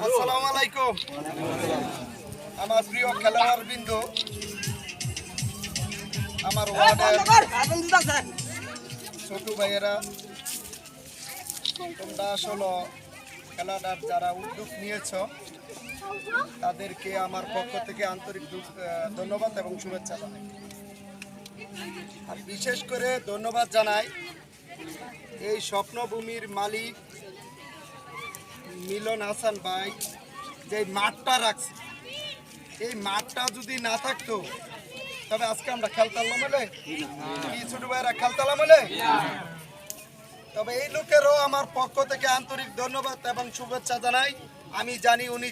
আসসালামু আলাইকুম আমার প্রিয় খেলোয়াড় বিন্দু আমার ওয়ার্ডের ছোট ভাইয়েরা তোমরা আসলে খেলাটার যারা উদ্যোগ নিয়েছ তাদেরকে আমার পক্ষ থেকে আন্তরিক ধন্যবাদ এবং শুভেচ্ছা জানাই। আর বিশেষ করে ধন্যবাদ জানাই এই স্বপ্নভূমির মালিক মিলন হাসান ভাই যে মাঠটা রাখছে এই মাঠটা যদি না থাকতো তবে আজকে আমরা খেলতাম বলে? কি ছোট ভাইরা খেলতাম বলে? তবে এই লোকেরও আমার পক্ষ থেকে আন্তরিক ধন্যবাদ এবং শুভেচ্ছা জানাই। আমি জানি উনি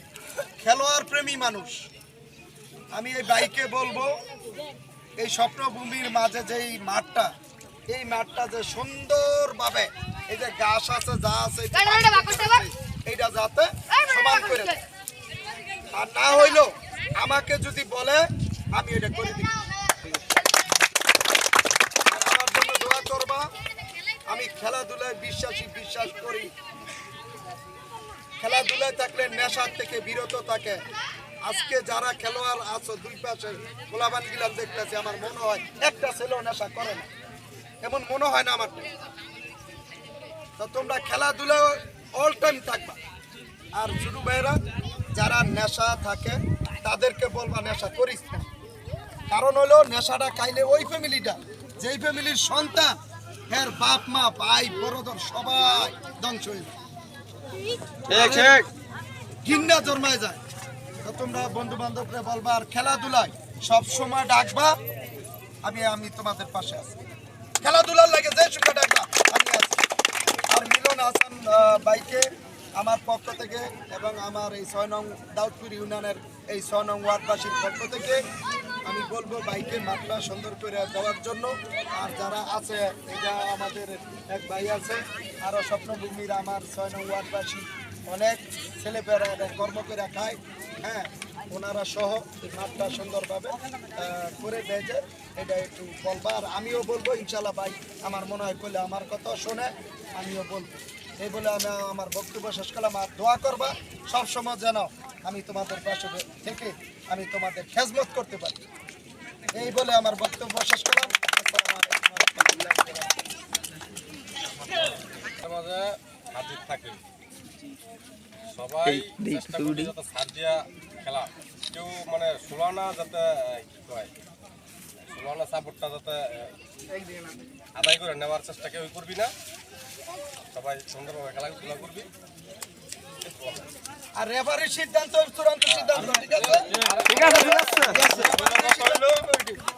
খেলোয়াড় প্রেমী মানুষ। আমি এই বাইকে বলব এই স্বপ্নভূমির মাঝে যে এই মাঠটা এই মাঠটা যে সুন্দরভাবে এই যে ঘাস আছে যা আছে এইটা যাতে সমান করে। আর না হইল আমাকে যদি বলে আমি এটা করে দিই। আমার জন্য দোয়া করবা আমি খেলাধুলায় বিশ্বাসী বিশ্বাস করি। খেলাধুলায় থাকলে নেশার থেকে বিরত থাকে। আজকে যারা খেলোয়াড় আছো দুই পাশে গোলাবান গিলাম দেখতেছি আমার মনে হয় একটা ছেলেও নেশা করে না। এমন মনে হয় না আমার। তো তোমরা খেলাধুলায় অল টাইম থাকবা। আর ছোট ভাইয়েরা যারা নেশা থাকে তাদেরকে বলবা নেশা করিস না। কারণ হলো নেশাটা খাইলে ওই ফ্যামিলিটা যেই ফ্যামিলির সন্তান এর বাপ মা ভাই বড়দর সবাই ধ্বংস হয়ে যায়। ঘিন্না জন্মায় যায়। তো তোমরা বন্ধু বান্ধবরা বলবা আর খেলাধুলায় সব সময় ডাকবা। আমি আমি তোমাদের পাশে আছি। খেলাধুলার লাগে যে সুখে ডাকবা আমি আছি আর মিলন হাসান আহ, বাইকে আমার পক্ষ থেকে এবং আমার এই ছয় নং দাউদপুর ইউনিয়নের এই ছয় নং ওয়ার্ডবাসীর পক্ষ থেকে আমি বলব বাইকে মাঠটা সুন্দর করে দেওয়ার জন্য। আর যারা আছে, এটা আমাদের এক ভাই আছে, আরও স্বপ্নভূমির আমার ছয় নং ওয়ার্ডবাসী অনেক ছেলেপেরা কর্ম করে খায়। হ্যাঁ ওনারা সহ মাঠটা সুন্দরভাবে করে দেয় যে এটা একটু বলবা। আর আমিও বলব, ইনশাল্লাহ ভাই আমার মনে হয় করলে আমার কথা শোনে, আমিও বলব। এই বলে আমি আমার বক্তব্য শেষ করলাম আর দোয়া করবা সবসময় যেন আমি তোমাদের পাশে থেকে আমি তোমাদের খেজমত করতে পারি। এই বলে আমার বক্তব্য শেষ করলাম। হাজির থাকে সবাই চেষ্টা করি যাতে খেলা। কেউ মানে যাতে কি কয় সাপোর্টটা যাতে আদায় করে নেওয়ার চেষ্টা কেউ করবি না। সবাই সুন্দরভাবে খেলাধুলা করবি। আর রেফারির সিদ্ধান্ত চূড়ান্ত সিদ্ধান্ত ঠিক আছে? ঠিক আছে